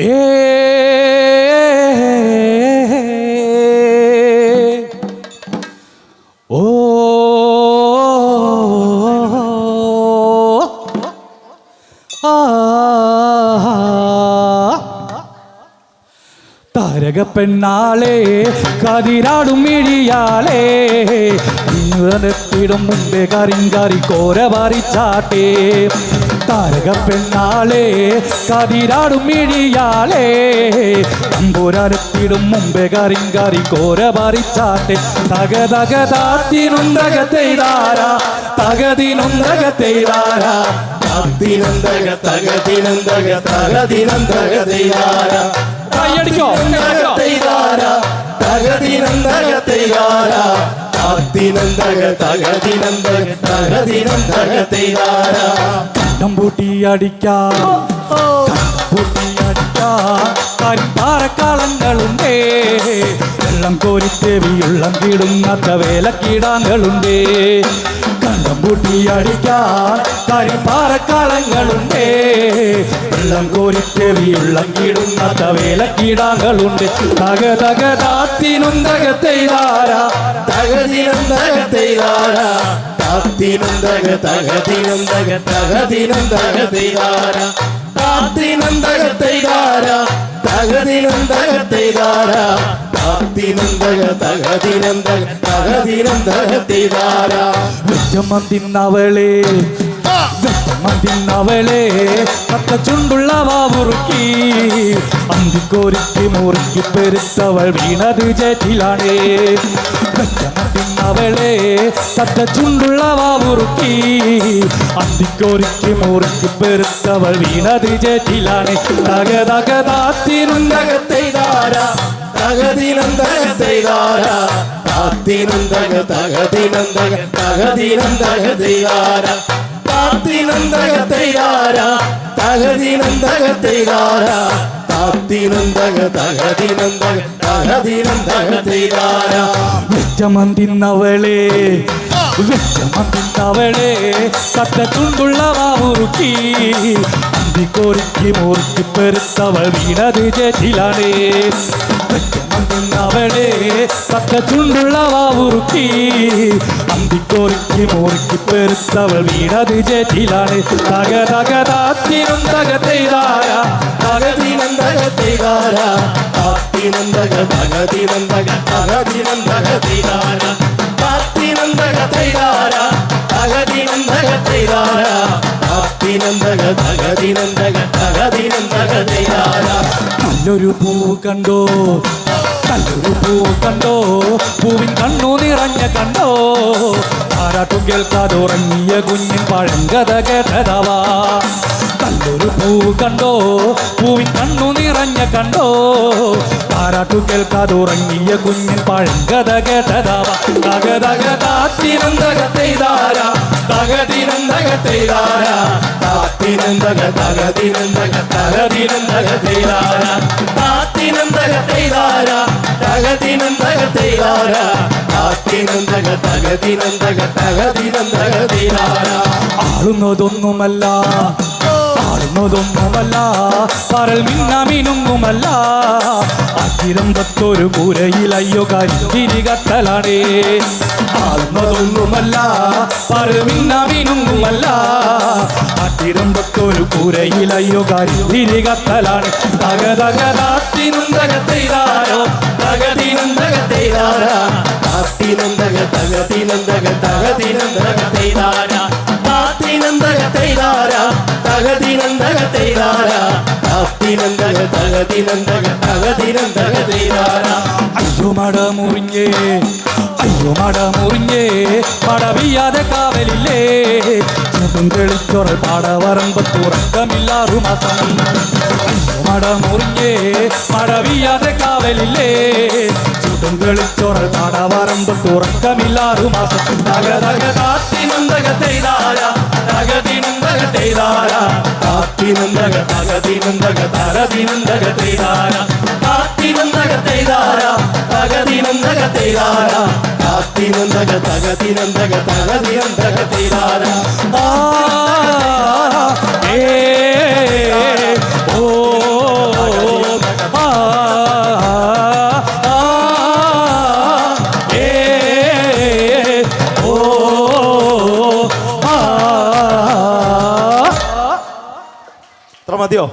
Yeah. Oh. താരക പെണ്ണാളെ കതിരാടും മിഴിയാളേ. ഇന്നിടം മുമ്പേ കരിങ്കാരി കോര പറിച്ചാട്ടെ താരക കതിരാടും മിഴിയാളേ. തമ്പുരാനെത്തിടും മുമ്പേ കരിങ്കാരി കോര പറിച്ചാട്ടെ തക തക തകതിനും തകതിനുന്തകത്തെയ്താര തകതിനും തകതിനന്തക തകതിനന്തക തെയ്യാര കൈയടിക്കോ? തകതിനന്തക തെയ്യാര തത്തിനന്തക തകതിനന്തക തകതിനന്തക തെയ്യാര വെള്ളം കോരിത്തേവിയുള്ളം കിടുങ്ങാത്ത വേലക്കീടാങ്ങളുണ്ടേ. കണ്ടം പൂട്ടി അടിക്കാൻ കരിപ്പാറക്കാളങ്ങളുണ്ടേ വെള്ളം കോരിത്തേവിയുള്ളം തവേല വേലക്കീടാങ്ങളുണ്ട് തക തക താത്തിനുന്തകത്തെയ്താരാ തകതിനന്തക തകതിനും തത്തിനന്തക താത്തിനും തക തകതിനും തക തകതിനും തകതിനന്തക താത്തിനും താത്തിനന്തക തകതിനും തകതിനന്തക തെയ്യാര വെച്ചമ്മം തിന്നവളെ വെച്ചമ്മം തിന്നവളെ കത്ത ചുണ്ടുള്ള വാവുറുക്കി. അന്തിക്കോരിക്ക് മുറുക്കി പെരുത്തവൾ വീണത് ചേറ്റിലാണേ വെച്ചമ്മം തിന്നവളെ കത്ത ചുണ്ടുള്ള വാവുറുക്കി. അന്തിക്കോരിക്ക് മുറുക്കി പെരുത്തവൾ വീണത് ചേറ്റിലാണ് തക തക താത്തിനുന്തകത്തെയ്താര തകതിനന്തക തെയ്യാര താത്തിനന്തക തകതിനന്തക തകതിനന്തക തെയ്യാര താത്തിനന്തക തെയ്യാര തകതിനന്തക തെയ്യാര താത്തിനന്തക തകതിനന്തക വാവുറുക്കി. അന്തിക്കോരിക്ക് മൂർത്തി പെരുത്തവൾ വീണത് ചേച്ചിലാണേ അവളെ തിന്നവളെ കത്ത ചുണ്ടുള്ള വാവുറുക്കി അന്തിക്കോരിക്ക് മുറുക്കി പെരുത്തവൾ വീണത് ചേച്ചിലാണ് തക തക താത്തിനും തകത്തെയ്താര താത്തിനന്തക തകതിനന്തക തകതിനന്തക തെയ്യാര താത്തിനന്തക തെയ്യാര തകതിനന്തക തകതിനന്തക തെയ്യാര നല്ലൊരു പൂ കണ്ടോ? നല്ലൊരു പൂ കണ്ടോ? പൂവിൻ കണ്ണു നിറഞ്ഞ കണ്ടോ ആരാട്ടും കേൾക്കാതുറങ്ങിയ കുഞ്ഞിൻ പഴങ്കഥ കേട്ടതവാ. നല്ലൊരു പൂ കണ്ടോ? പൂവിൻ കണ്ണു നിറഞ്ഞ കണ്ടോ? ആരാട്ടു കേൾക്കാതുറങ്ങിയ കുഞ്ഞിൻ പഴങ്കഥ കേട്ടതാവാ. ആളുന്നതൊന്നുമല്ല. ആളുന്നതൊന്നുമല്ല പറൽ മിന്നമിനുങ്ങുമല്ല. അക്കിരമ്പത്തൊരു പുരയിൽ അയ്യോ കരിത്തിരി കത്തലാണേ. കാണുന്നതൊന്നുമല്ല പറൽ അയ്യോ കരിത്തിരി കത്തലാണ്. തക തക തകതിനുന്തക തകതിനന്തക തെയ്യാര താത്തിനന്തക തകതിനന്തക തകതിനന്തക തെയ്യാര താത്തിനന്തക തെയ്യാര തകതിനന്തക തെയ്യാര താത്തിനന്തക തകതിനന്തക തകതിനന്തക തെയ്യാര അയ്യോ മട മുറിഞ്ഞേ അയ്യോ മട മുറിഞ്ഞേ പടവിയാതെ കാവലില്ലേ? ചുതും തെളിച്ചൊറൽ പാടവറമ്പത്തുറക്കമില്ലാറു മാസം അയ്യോ മട മുറിഞ്ഞേ പടവിയാതെ കാവലില്ലേ? ചുതും തെളിച്ചൊറൽ പാടവറമ്പത്തുറക്കമില്ലാറു മാസം തക തക താത്തിനന്തക തെയ്താര തകതിനന്തക തെയ്താര തകതിനന്തക തകതിനന്തക താത്തിനന്തക തെയ്യാര തകതിനന്തക തകതിനന്തക തകതിനന്തക മതിയോ?